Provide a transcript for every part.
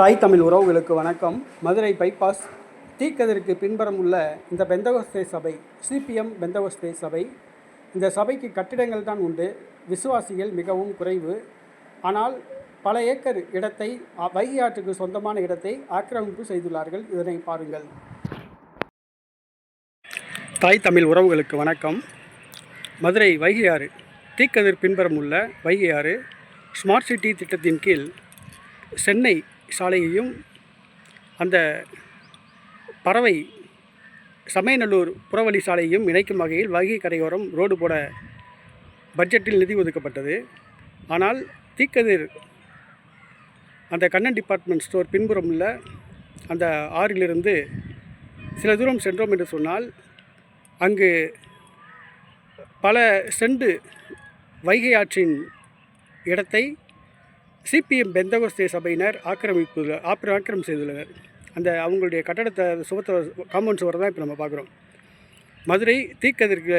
தாய் தமிழ் உறவுகளுக்கு வணக்கம். மதுரை பைபாஸ் தீக்கதிருக்கு பின்புறம் உள்ள இந்த பெந்தகோஸ்தே சபை சிபிஎம் பெந்தகோஸ்தே சபை இந்த சபைக்கு கட்டிடங்கள் தான் உண்டு. விசுவாசிகள் மிகவும் குறைவு. ஆனால் பல ஏக்கர் இடத்தை வைகை ஆற்றுக்கு சொந்தமான இடத்தை ஆக்கிரமிப்பு செய்துள்ளார்கள். இதனை பாருங்கள். தாய் தமிழ் உறவுகளுக்கு வணக்கம். மதுரை வைகை ஆறு தீக்கதிர் பின்புறம் உள்ள வைகை ஆறு ஸ்மார்ட் சிட்டி திட்டத்தின் கீழ் சென்னை சாலையையும் அந்த பறவை சமயநல்லூர் புறவழி சாலையையும் இணைக்கும் வகையில் வைகை கரையோரம் ரோடு போட பட்ஜெட்டில் நிதி ஒதுக்கப்பட்டது. ஆனால் தீக்கதிர் அந்த கண்ணன் டிபார்ட்மெண்ட் ஸ்டோர் பின்புறம் உள்ள அந்த ஆறிலிருந்து சில தூரம் சென்றோம் என்று சொன்னால் அங்கு பல செண்டு வைகை ஆற்றின் இடத்தை சிபிஎம் பெந்தகோஸ்தே சபையினர் ஆக்கிரமிப்பு ஆக்கிர ஆக்கிரமம் செய்துள்ளனர். அந்த அவங்களுடைய கட்டடத்தை சுபத்த காம்பவுண்ட் சுவர் தான் இப்போ நம்ம பார்க்குறோம். மதுரை தீக்கதிர்க்கு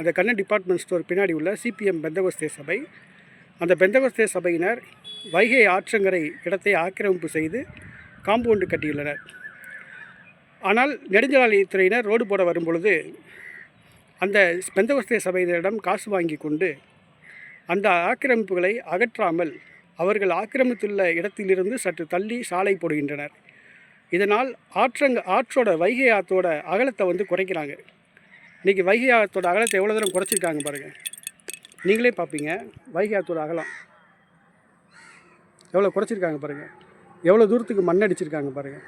அந்த கண்ணன் டிபார்ட்மெண்ட் ஸ்டோர் பின்னாடி உள்ள சிபிஎம் பெந்தகோஸ்தே சபை அந்த பெந்தகோஸ்தே சபையினர் வைகை ஆற்றங்கரை இடத்தை ஆக்கிரமிப்பு செய்து காம்பவுண்டு கட்டியுள்ளனர். ஆனால் நெடுஞ்சாலைத்துறையினர் ரோடு போட வரும்பொழுது அந்த பெந்தகோஸ்தே சபையினரிடம் காசு வாங்கி கொண்டு அந்த ஆக்கிரமிப்புகளை அகற்றாமல் அவர்கள் ஆக்கிரமித்துள்ள இடத்திலிருந்து சற்று தள்ளி சாலை போடுகின்றனர். இதனால் ஆற்றங்க ஆற்றோட வைகை ஆற்றோட அகலத்தை வந்து குறைக்கிறாங்க. இன்றைக்கி வைகை ஆற்றோட அகலத்தை எவ்வளோ தூரம் குறைச்சிருக்காங்க பாருங்கள் நீங்களே பார்ப்பீங்க. வைகை ஆற்றோட அகலம் எவ்வளோ குறைச்சிருக்காங்க பாருங்கள் எவ்வளோ தூரத்துக்கு மண் அடிச்சிருக்காங்க பாருங்கள்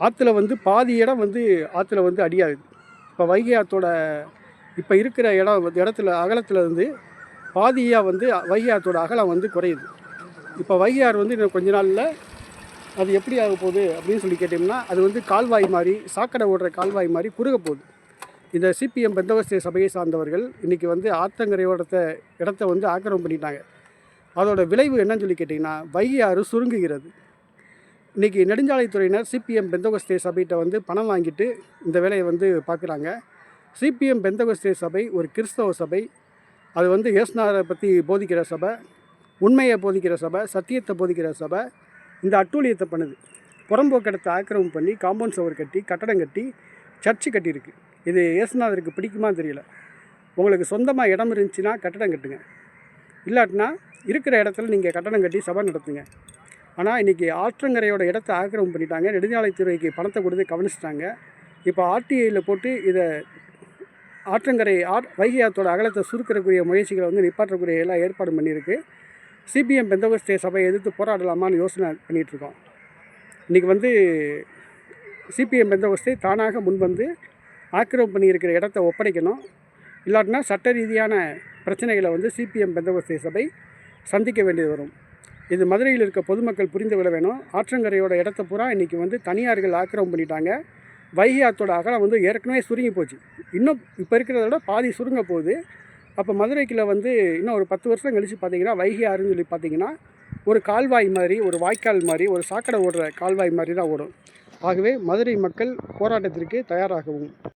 ஆற்றுல வந்து பாதி இடம் வந்து ஆற்றுல வந்து அடியாகுது இப்போ வைகை ஆற்றோட இப்போ இருக்கிற இடம் வந்து இடத்துல அகலத்தில் வந்து பாதியாக வந்து வைகை அகலம் வந்து குறையுது. இப்போ வைகையாறு வந்து இன்னும் கொஞ்ச நாளில் அது எப்படி ஆக போகுது அப்படின்னு சொல்லி கேட்டிங்கன்னா அது வந்து கால்வாய் மாதிரி சாக்கடை ஓடுற கால்வாய் மாதிரி குறுக போகுது. இந்த சிபிஎம் பெந்தவஸ்தே சபையை சார்ந்தவர்கள் இன்றைக்கி வந்து ஆத்தங்கரையோடத்த இடத்த வந்து ஆக்கிரமம் பண்ணிட்டாங்க. அதோட விளைவு என்னன்னு சொல்லி கேட்டிங்கன்னா வைகை ஆறு சுருங்குகிறது. இன்றைக்கி நெடுஞ்சாலைத்துறையினர் சிபிஎம் பெந்தகோஸ்தே சபைகிட்ட வந்து பணம் வாங்கிட்டு இந்த வேலையை வந்து பார்க்குறாங்க. சிபிஎம் பெந்தகோஸ்தே சபை ஒரு கிறிஸ்தவ சபை. அது வந்து இயேசுநாதரை பற்றி போதிக்கிற சபை உண்மையை போதிக்கிற சபை சத்தியத்தை போதிக்கிற சபை இந்த அட்டூழியத்தை பண்ணுது. புறம்போக்கடத்தை ஆக்கிரமம் பண்ணி காம்பவுண்ட் சவர் கட்டி கட்டடம் கட்டி சர்ச்சு கட்டியிருக்கு. இது இயேசுநாதருக்கு பிடிக்குமா தெரியல. உங்களுக்கு சொந்தமாக இடம் இருந்துச்சுன்னா கட்டடம் கட்டுங்க. இல்லாட்டினா இருக்கிற இடத்துல நீங்கள் கட்டடம் கட்டி சபை நடத்துங்க. ஆனால் இன்றைக்கி ஆற்றங்கரையோட இடத்த ஆக்கிரமம் பண்ணிட்டாங்க. நெடுஞ்சாலைத்துறைக்கு பணத்தை கொடுத்து கவனிச்சிட்டாங்க. இப்போ ஆர்டிஐயில் போட்டு இதை ஆற்றங்கரை ஆட் வைகை ஆற்றோட அகலத்தை சுருக்கிறக்கூடிய முயற்சிகளை வந்து நிப்பாற்றக்கூடிய எல்லாம் ஏற்பாடு பண்ணியிருக்கு. சிபிஎம் பெந்தகோஸ்தே சபையை எதிர்த்து போராடலாமான்னு யோசனை பண்ணிகிட்ருக்கோம் இன்றைக்கி வந்து சிபிஎம் பெந்தகோஸ்தே தானாக முன்வந்து ஆக்கிரமம் பண்ணியிருக்கிற இடத்த ஒப்படைக்கணும். இல்லாட்டினா சட்ட ரீதியான பிரச்சனைகளை வந்து சிபிஎம் பெந்தகோஸ்தே சபை சந்திக்க வேண்டியது வரும். இது மதுரையில் இருக்க பொதுமக்கள் புரிந்து கொள்ள வேணும். ஆற்றங்கரையோட இடத்த பூரா இன்றைக்கி வந்து தனியார்கள் ஆக்கிரமம் பண்ணிட்டாங்க. வைகை ஆற்றோட அகலம் வந்து ஏற்கனவே சுருங்கி போச்சு. இன்னும் இப்போ இருக்கிறத விட பாதி சுருங்க போகுது. அப்போ மதுரைக்கில் வந்து இன்னும் ஒரு பத்து வருஷம் கழித்து பார்த்தீங்கன்னா வைகை ஆறுன்னு சொல்லி பார்த்தீங்கன்னா ஒரு கால்வாய் மாதிரி ஒரு வாய்க்கால் மாதிரி ஒரு சாக்கடை ஓடுற கால்வாய் மாதிரி தான் ஓடும். ஆகவே மதுரை மக்கள் போராட்டத்திற்கு தயாராகவும்.